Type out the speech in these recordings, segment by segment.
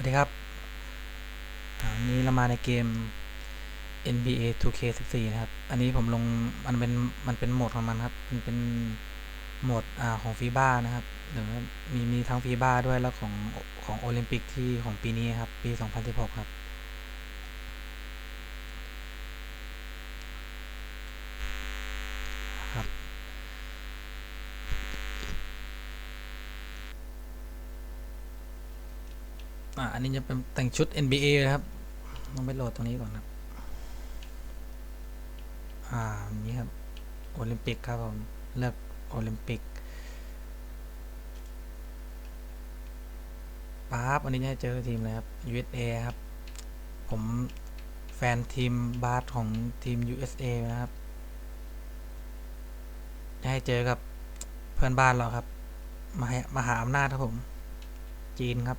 วัสดีครับอันนี้เรามาในเกม NBA 2K14 นะครับ อันนี้ผมลง มันเป็น มันเป็นโหมดของมันครับ มันเป็นโหมดอ่าของฟีบ้านะครับหรือมีมีทั้งฟีบ้าด้วยแล้วของของโอลิมปิกที่ของปีนี้ครับ ปี 2016 ครับครับ อันนี้จะเป็นแต่งชุด NBA นะครับต้องไปโหลดตรงนี้ก่อนครับ อ่านี้ครับโอลิมปิกครับผมเลือกโอลิมปิกป๊าบอันนี้จะเจอทีมอะไรครับ USA ครับ ผมแฟนทีมบาสของทีม USA นะครับจะให้เจอกับเพื่อนบ้านเราครับมาห้มหาอำนาจครับผม จีนครับ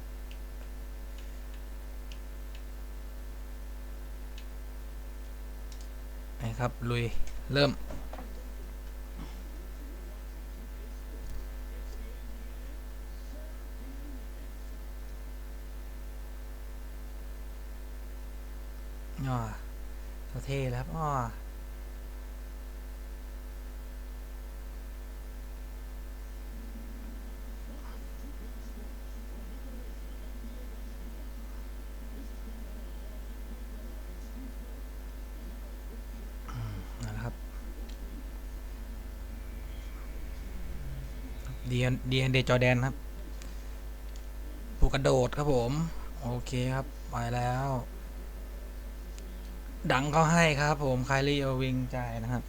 ครับลุยเริ่ม อ๋อเท่แล้วครับอ๋อนั่นแหละครับ ดีดีเอนเดจอแดนครับผู้กระโดดครับผม โอเคครับ ไปแล้ว ดังเขาให้ครับผมไคลี่เอวิงจ่ายนะครับ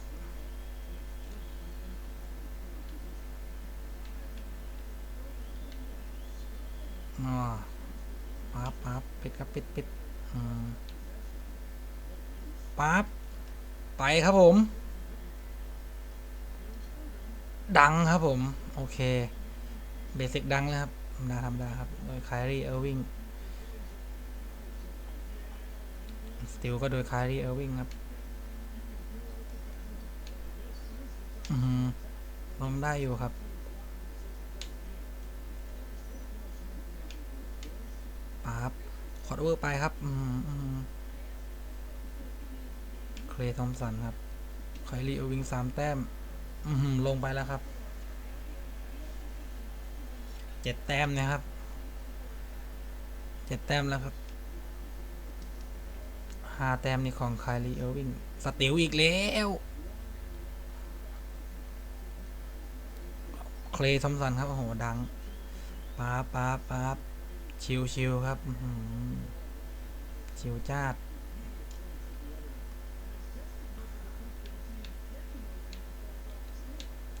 อ๋อปั๊บปั๊บปิดครับปิดปิดปั๊บไปครับผม ดังครับผม โอเค เบสิกดังเลยครับธรรมดาธรรมดาครับ โดยไคลี่เออร์วิงสติลก็โดยคารีเออร์วิงครับอือหือลงได้อยู่ครับปั๊บคอร์ดเวอร์ไปครับ อือหืออือหือเคลย์ทอมสันครับไคลีเออร์วิงสามแต้ม อือหือลงไปแล้วครับเจ็ดแต้มนะครับเจ็ดแต้มแล้วครับห้าแต้มนี่ของไคลีเออร์วิงสติลอีกแล้วเคลย์ทอมสันครับโอ้โหดังป๊าป๊าป๊าชิวชิวครับชิวจ้าด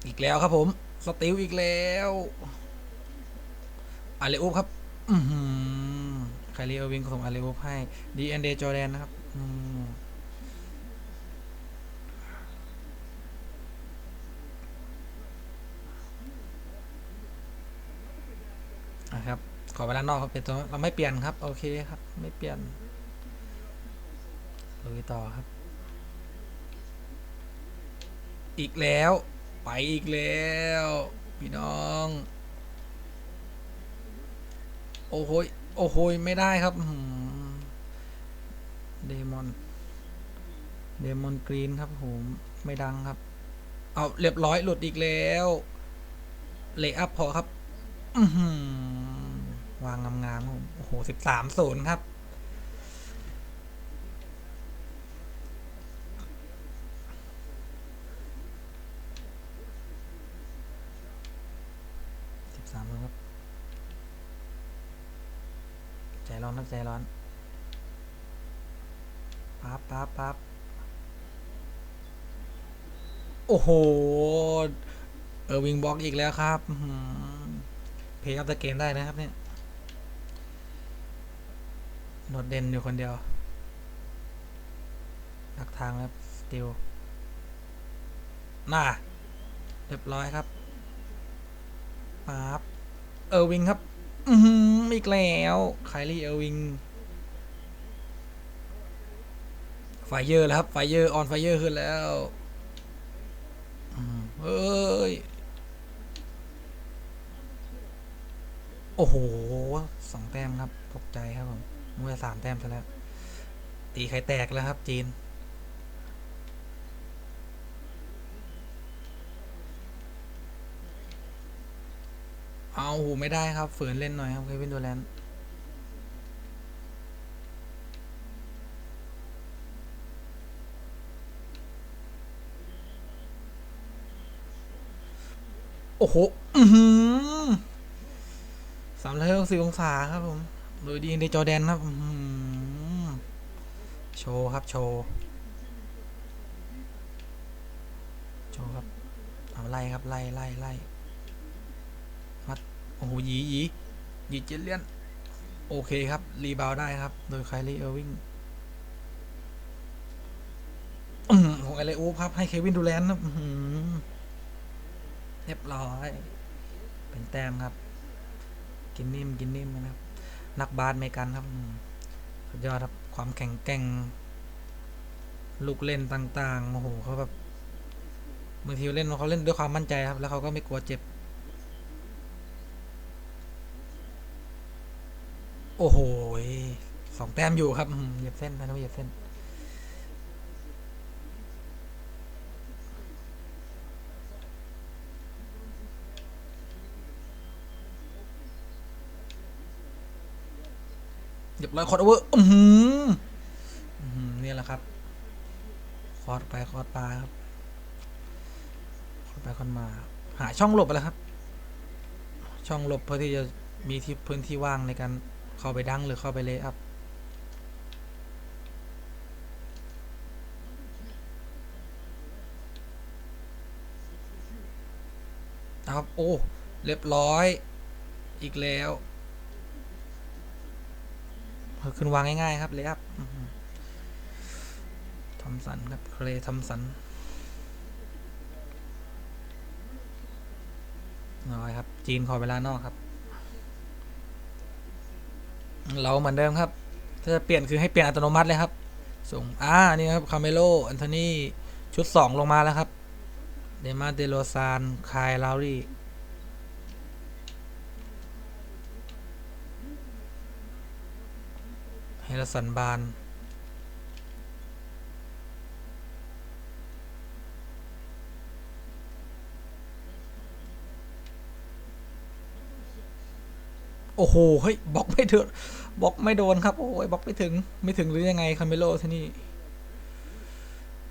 อีกแล้วครับผม สติลอีกแล้วอาเลอุปครับอืคลีเออวิงส่งอาเลอุปให้ดีแอนเดจอแดนนะครับอืนะครับ ขอเวลานอกครับเป็นตัวเราไม่เปลี่ยนครับ โอเคครับ ไม่เปลี่ยนลุยต่อครับ อีกแล้ว ไปอีกแล้ว พี่น้อง โอ้โหโอ้โหไม่ได้ครับเดมอนเดมอนกรีนครับผมไม่ดังครับ เอาเรียบร้อยหลุดอีกแล้วเลอัพพอครับวางงามๆผมโอ้โหสิบสามศูนย์ครับ สามครับ ใจร้อนครับใจร้อนปั๊บปั๊บปั๊บโอ้โห เออวิงบล็อกอีกแล้วครับเพย์อัพตะเกมได้นะครับเนี่ยโดดเด่นอยู่คนเดียวดักทางแล้วสติลน่า เรียบร้อยครับ ปั๊บเออวิงครับ อือหืออีกแล้วไคลี่เออร์วิงไฟเยอร์แล้วครับไฟเยอร์ออนไฟเยอร์ขึ้นแล้วเฮ้ย โอ้โหสองแต้มครับ ตกใจครับผมมัวสามแต้มซะแล้ว ตีไข่แตกแล้วครับจีน เอาโหไม่ได้ครับฝืนเล่นหน่อยครับเควินดูแลนโอ้โห อือหือสามร้อยหกสิบองศาครับผมโดยดีในจอแดนครับโชว์ครับ โชว์ โชว์ครับ เอาไล่ครับ ไล่ไล่ไล่ อ้โหยียียีเจเลียน โอเคครับ รีบาวได้ครับ โดยไคลี่เออร์วิงอืมของอะไรอูครับให้เควินดูแลนด์ครับอื้อหือเรียบร้อย เป็นแต้มครับ กินนิ่มกินนิ่มนะครับ นักบาสเมกันครับ สุดยอดครับ ความแข็งแกร่ง ลูกเล่นต่างๆ โอ้โหเขาแบบบางทีเล่นเขาเล่นด้วยความมั่นใจครับ แล้วเขาก็ไม่กลัวเจ็บ โอ้โหสองแต้มอยู่ครับเหยียบเส้นนะเหยียบเส้นเรียบร้อยคอร์ดโอเวอร์อือหืออื้อหือนี่แหละครับ คอร์ดไปคอร์ดมาครับ คอร์ดไปคอร์ดมา หาช่องหลบไปแล้วครับ ช่องหลบเพื่อที่จะมีที่พื้นที่ว่างในการ เข้าไปดังหรือเข้าไปเลย์อัพนะครับ โอ้ เรียบร้อย อีกแล้วขึ้นวางง่าย ๆ ครับเลยอัพทอมสันครับ เคลทอมสันน้อยครับ จีนขอเวลานอกครับ เราเหมือนเดิมครับ ถ้าจะเปลี่ยนคือให้เปลี่ยนอัตโนมัติเลยครับ ส่ง อ่า นี่ครับ คาเมโล อันโทนี ชุด 2 ลงมาแล้วครับ เดมาเดโลซาน คายลาวรีเฮลสันบาน อ้โห เฮ้ยบล็อกไม่ถึงบล็อกไม่โดนครับ โอ้ยบล็อกไม่ถึง ไม่ถึงหรือยังไงคาเมโลที่นี่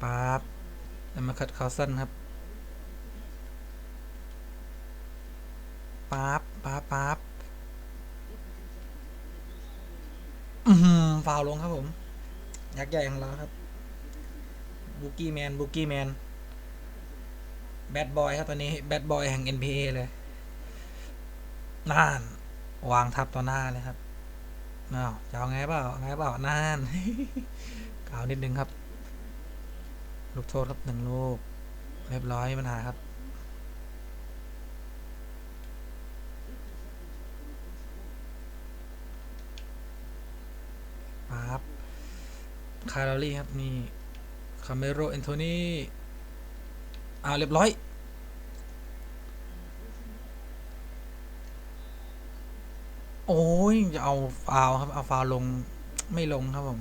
ปั๊บแล้วมาคัดคาสันครับปั๊บปั๊บปั๊บอือหือฟาวลงครับผม ยักษ์ใหญ่ของเราครับบุกี้แมนบุกี้แมนแบดบอยครับตอนนี้แบดบอยแห่ง NPA เลยน่าน วางทับต่อหน้าเลยครับอ้าวจะเอาไงเปล่าไงเปล่าน่านกาวนิดนึงครับ ลูกโทษครับหนึ่งลูก เรียบร้อยปัญหาครับ ปั๊บ คาร์ลลี่ครับ นี่ คาเมโรแอนโทนีอ่าเรียบร้อย โอ้ยจะเอาฟาวครับ เอาฟาวลงไม่ลงครับผม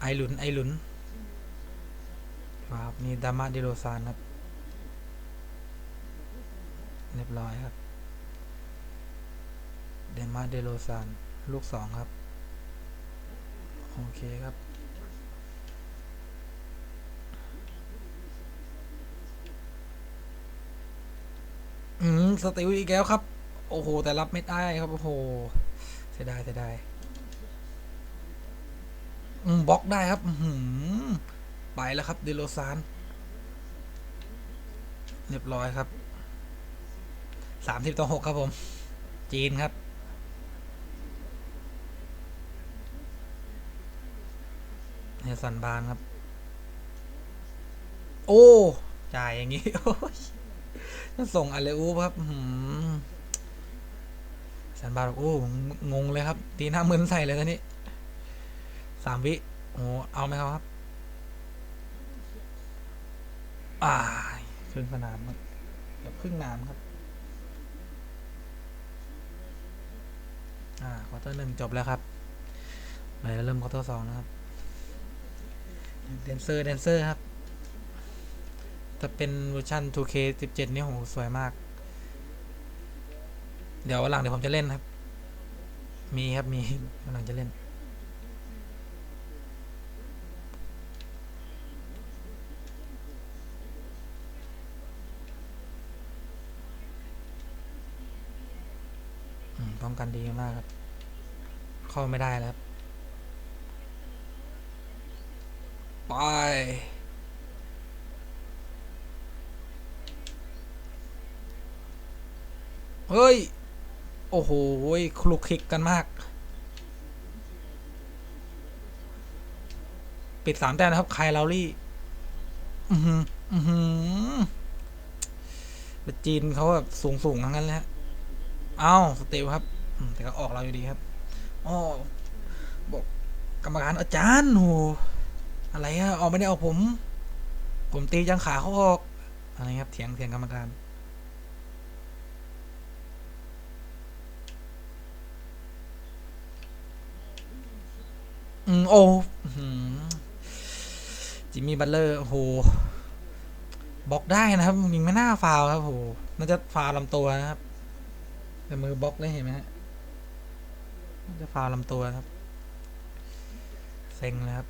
ไอหลุนไอหลุนครับนี่ดามาดิโรซานครับ เรียบร้อยครับเดมาเดโรซานลูกสองครับ โอเคครับอืมสติลอีกแล้วครับ โอ้โห แต่รับไม่ได้ครับ โอ้โห เสียดายเสียดายบล็อกได้ครับหือไปแล้วครับเดโลซาน เรียบร้อยครับ สามสิบต่อหกครับผม จีนครับ เฮสันบานครับ โอ้ จ่ายอย่างนี้ โอ้ยส่งอะไรอูครับหือ สันบานบอกโอ้งงงเลยครับตีหน้ามึนใส่เลยตอนนี้สามวิโอ้เอาไหมครับ อ่าครึ่งสนามครับเกือบครึ่งน้ำครับ อ่าควอเตอร์หนึ่งจบแล้วครับเลยเริ่มควอเตอร์สองนะครับแดนเซอร์แดนเซอร์ครับถ้าเป็นเวอร์ชัน 2K 17 นี่โหสวยมาก เดี๋ยววันหลังเดี๋ยวผมจะเล่นครับ มีครับมีวันหลังจะเล่น ป้องกันดีมากครับ เข้าไม่ได้แล้วครับไปเฮ้ย โอ้โหคลุกคลิกกันมาก ปิดสามแต้มนะครับไคลลาวรี่ อือหือ อือหือจีนเขาแบบสูงสูงทั้งนั้นเลยฮะเอ้าสเตลครับ แต่ก็ออกเราอยู่ดีครับอ๋อบอกกรรมการอาจารย์โหอะไรอะออกไม่ได้ออกผม ผมตีจังขาเขาออก อะไรครับเถียงเถียงกรรมการ อืมโอ้จิมมี่บัตเลอร์โอ้โหบล็อกได้นะครับยิงไม่น่าฟาวล์ครับโอ้โหน่าจะฟาวล์ลำตัวนะครับแต่มือบล็อกเลยเห็นไหมฮะน่าจะฟาวล์ลำตัวครับเซ็งเลยครับ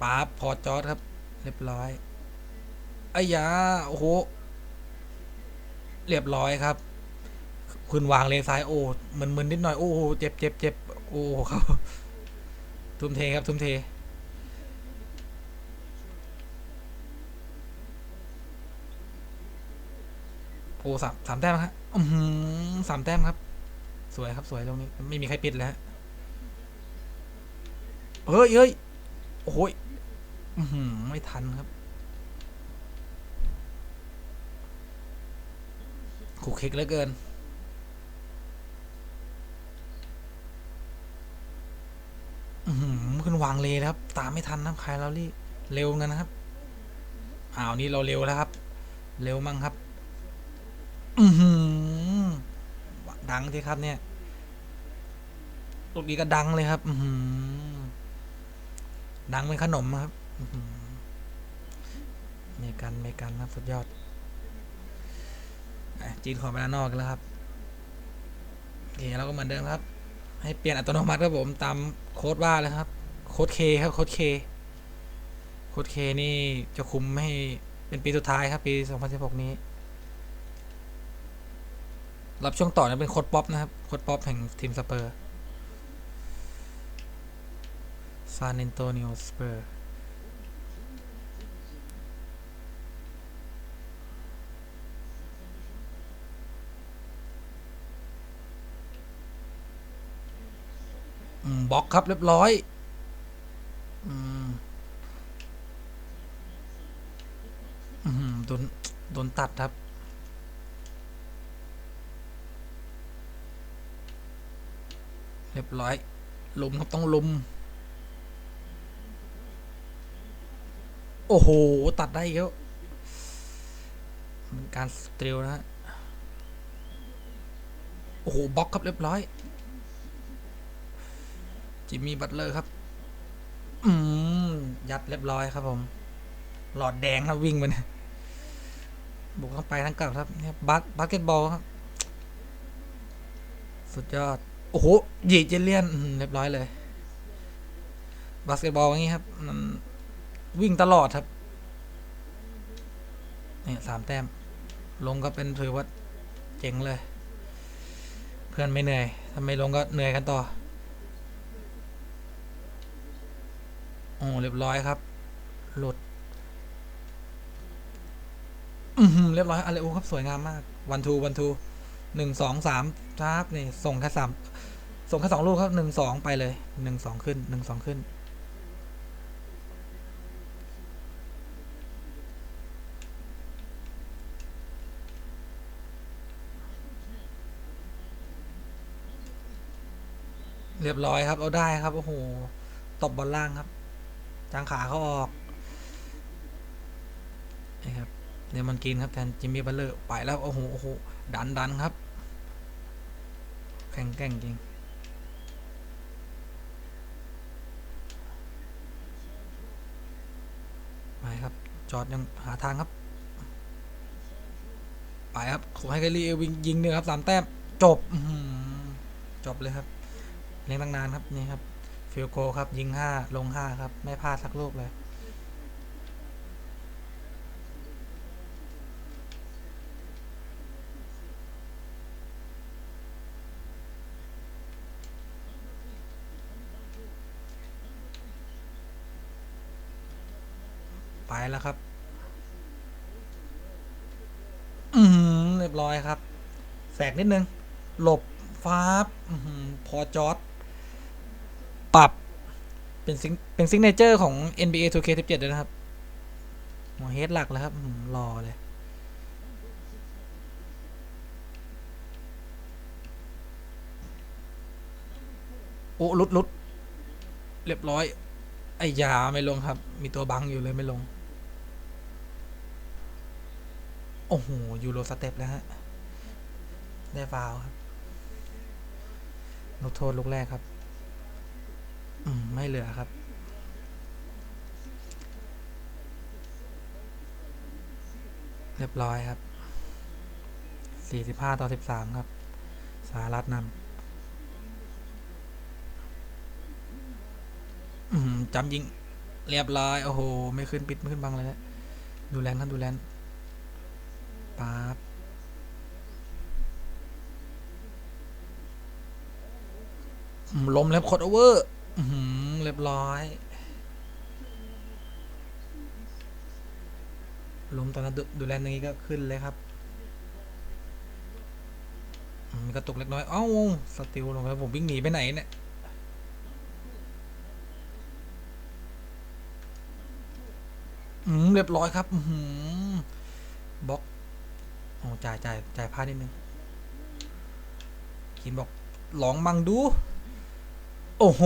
ป๊าบพอจอดครับ เรียบร้อยไอ้ยาโอ้โหเรียบร้อยครับคุณวางเลนซ้ายโอ้มันมึนนิดหน่อยโอ้เจ็บเจ็บเจ็บโอ้ครับ ทุ่มเทครับ ทุ่มเท โอ้สามสามแต้มครับอือหือสามแต้มครับ สวยครับสวยตรงนี้ ไม่มีใครปิดแล้วฮะเฮ้ยเฮ้ยโอ้ยไม่ทันครับขู่เค็กเหลือเกิน อือหือ ขึ้นวางเลยนะครับ ตามไม่ทันนะครับใครเรารีเร็วกันนะครับอ้าวนี่เราเร็วแล้วครับ เร็วมั้งครับ อือหือดังสิครับ เนี่ยลูกนี้ก็ดังเลยครับ อือหือดังเป็นขนมครับเมกันเมกันครับสุดยอดจีนขอไปด้านนอกกันแล้วครับโอเคเราก็เหมือนเดิมครับ ให้เปลี่ยนอัตโนมัติครับผมตามโค้ดว่าเลยครับ โค้ดเคครับโค้ดเคโค้ดเคนี่จะคุมให้เป็นปีสุดท้ายครับ ปี 2016 นี้ รับช่วงต่อเนี่ยเป็นโค้ดป๊อปนะครับโค้ดป๊อปแห่งทีมสเปอร์ซาน a อนโตนิโอสเปอร์ บล็อกครับเรียบร้อยอืมโดนโดนตัดครับ เรียบร้อยลุมครับต้องลุม โอ้โห ตัดได้เป็นการสตรีลนะฮะ โอ้โหบล็อกครับเรียบร้อย จิมมี่บัตเลอร์ครับ อืม ยัดเรียบร้อยครับผม หลอดแดงครับวิ่งไปนี่ยบุกเข้าไปทั้งกลับครับเนี่ยบาสบาสเกตบอลครับ สุดยอด โอ้โหยีเจเลียนเรียบร้อยเลย บาสเกตบอลอย่างนี้ครับมันวิ่งตลอดครับนี่สามแต้ม ลงก็เป็นถือว่าเจ๋งเลย เพื่อนไม่เหนื่อยถ้าไม่ลงก็เหนื่อยกันต่อ อ้เรียบร้อยครับ หลุด อือหือเรียบร้อยอะไรโอ้ครับ สวยงามมาก วันทูวันทูหนึ่งสองสามครับนี่ ส่งแค่สามส่งแค่สองลูกครับหนึ่งสองไปเลยหนึ่งสองขึ้นหนึ่งสองขึ้น เรียบร้อยครับ เอาได้ครับ โอ้โห ตบบอลล่างครับ จางขาเขาออกนี่ครับเดมอนกินครับแทนจิมมี่บัลเลอร์ไปแล้วโอ้โหโอ้โหดันดันครับแข็งแก่งจริงไปครับจอดยังหาทางครับ ไปครับขอให้ไกลี่เอวิงยิงหนึ่งครับสามแต้มจบจบเลยครับเลี้ยงตั้งนานครับนี่ครับ ฟิลโกครับ ยิงห้าลงห้าครับ ไม่พลาดสักลูกเลยไปแล้วครับ อือเรียบร้อยครับ แสกนิดนึง หลบฟ้าบอื้อหือพอจอด ปรับเป็นซิงเป็นซิงเนเจอร์ของ NBA 2K17 ด้วยนะครับหัวเฮดหลักแล้วครับรอเลย โอ้ลุดลุดเรียบร้อย ไอ้ยาไม่ลงครับ มีตัวบังอยู่เลยไม่ลง โอ้โห ยูโรสเต็ปแล้วฮะ ได้ฟาวครับลูกโทษลูกแรกครับ ไม่เหลือครับ เรียบร้อยครับ 45 ต่อ 13 ครับสหรัฐนำจำยิง เรียบร้อย โอ้โห ไม่ขึ้นปิด ไม่ขึ้นบังเลยฮะดูแลนครับ ดูแลนปั๊บล้มแล้วคดโอเวอร์ อือหือเรียบร้อยล้มตอนนั้นดูดูแลนี้ก็ขึ้นเลยครับมีกระตุกเล็กน้อย เอ้า สติลลงไปผมวิ่งหนีไปไหนเนี่ย อืม เรียบร้อยครับ อือหือบล็อกโอ้จ่ายจ่ายจ่ายพลาดนิดนึงคินบอกลองมังดู โอ้โห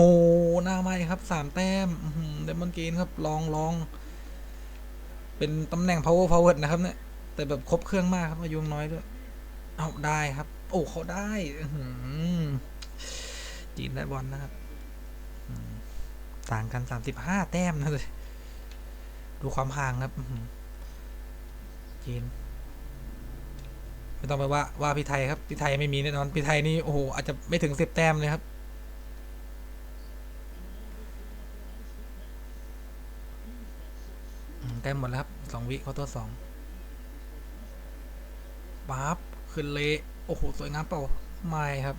หน้าไหมครับสามแต้มเดมอนเกนครับ ลองลอง เป็นตำแหน่ง power forward นะครับ เนี่ย แต่แบบครบเครื่องมากครับ อายุยังน้อยด้วย เอาได้ครับ โอ้เขาได้จีนได้บอลนะครับ ต่างกันสามสิบห้าแต้มนะเลยดูความห่างครับจีนไม่ต้องไปว่าว่าพี่ไทยครับพี่ไทยไม่มีแน่นอนพี่ไทยนี่โอ้โหอาจจะไม่ถึงสิบแต้มเลยครับ อืมใกล้หมดแล้วครับสองวิเขาตัวสองปั๊บขึ้นเละโอ้โห สวยงามเปล่า ไม่ครับ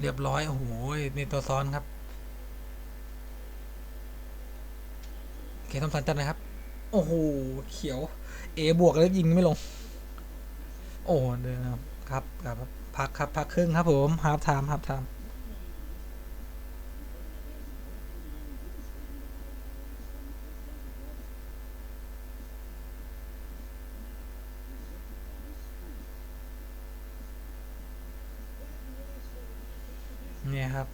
เรียบร้อย โอ้โห นี่ตัวซ้อนครับเคทอมสันจัดนะครับ โอ้โห เขียว เอบวกแล้วยิงไม่ลง โอ้เดินครับ ครับครับ พักครับ พักครึ่งครับผมฮาร์ฟไทม์ฮาร์ฟไทม์เนี่ยครับ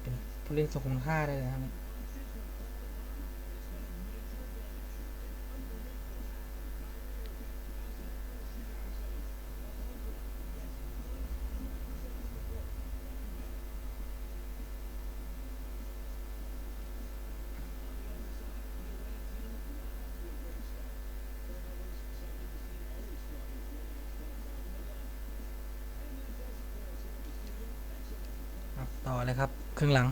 เป็นผู้เล่นทรงคุณค่าได้เลยนะครับ ต่อเลยครับ ครึ่งหลัง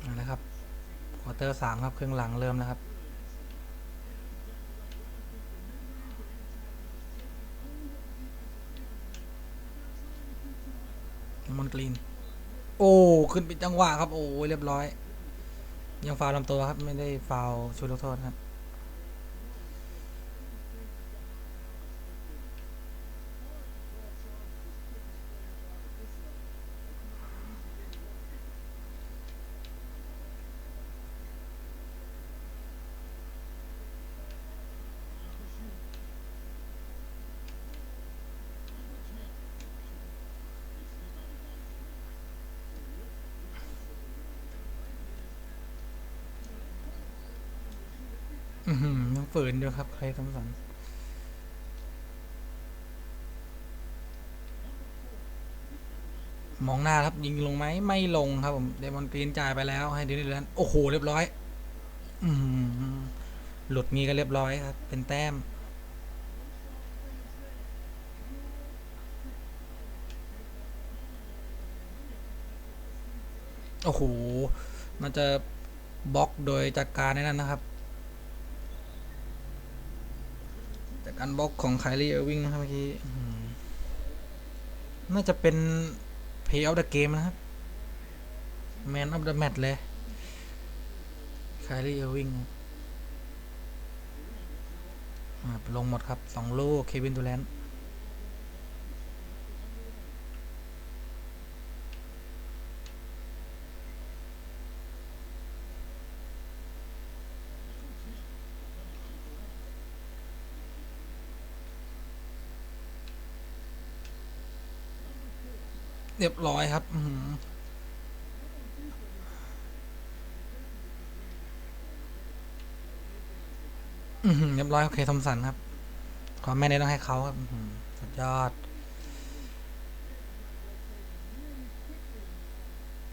เอาละครับควอเตอร์สามครับ ครึ่งหลังเริ่มแล้วครับมอนกรีน โอ้ขึ้นเป็นจังหวะครับ โอ้เรียบร้อย ยังฟาวล์ลำตัวครับ ไม่ได้ฟาวล์ชุดลูกโทษครับ ฝืนอยู่ครับใครทอมสันมองหน้าครับยิงลงไหมไม่ลงครับผมเดมอนกรีนจ่ายไปแล้วให้ดินิเลนโอ้โหเรียบร้อย อืมหลุดงี้ก็เรียบร้อยครับ เป็นแต้ม โอ้โหมันจะบล็อกโดยจากการนนั้นนะครับ จากการบล็อกของไคลี่เออร์วิงนะครับเมื่อกี้อื้อหือน่าจะเป็น Play of the Game นะครับ Man of the Match เลยไคลี่เออร์วิงลงหมดครับสองลูกเควินดูแลนเรียบร้อยครับ อือหือเรียบร้อย โอเคทอมสันครับ ความแม่นนี้ต้องให้เขาครับสุดยอด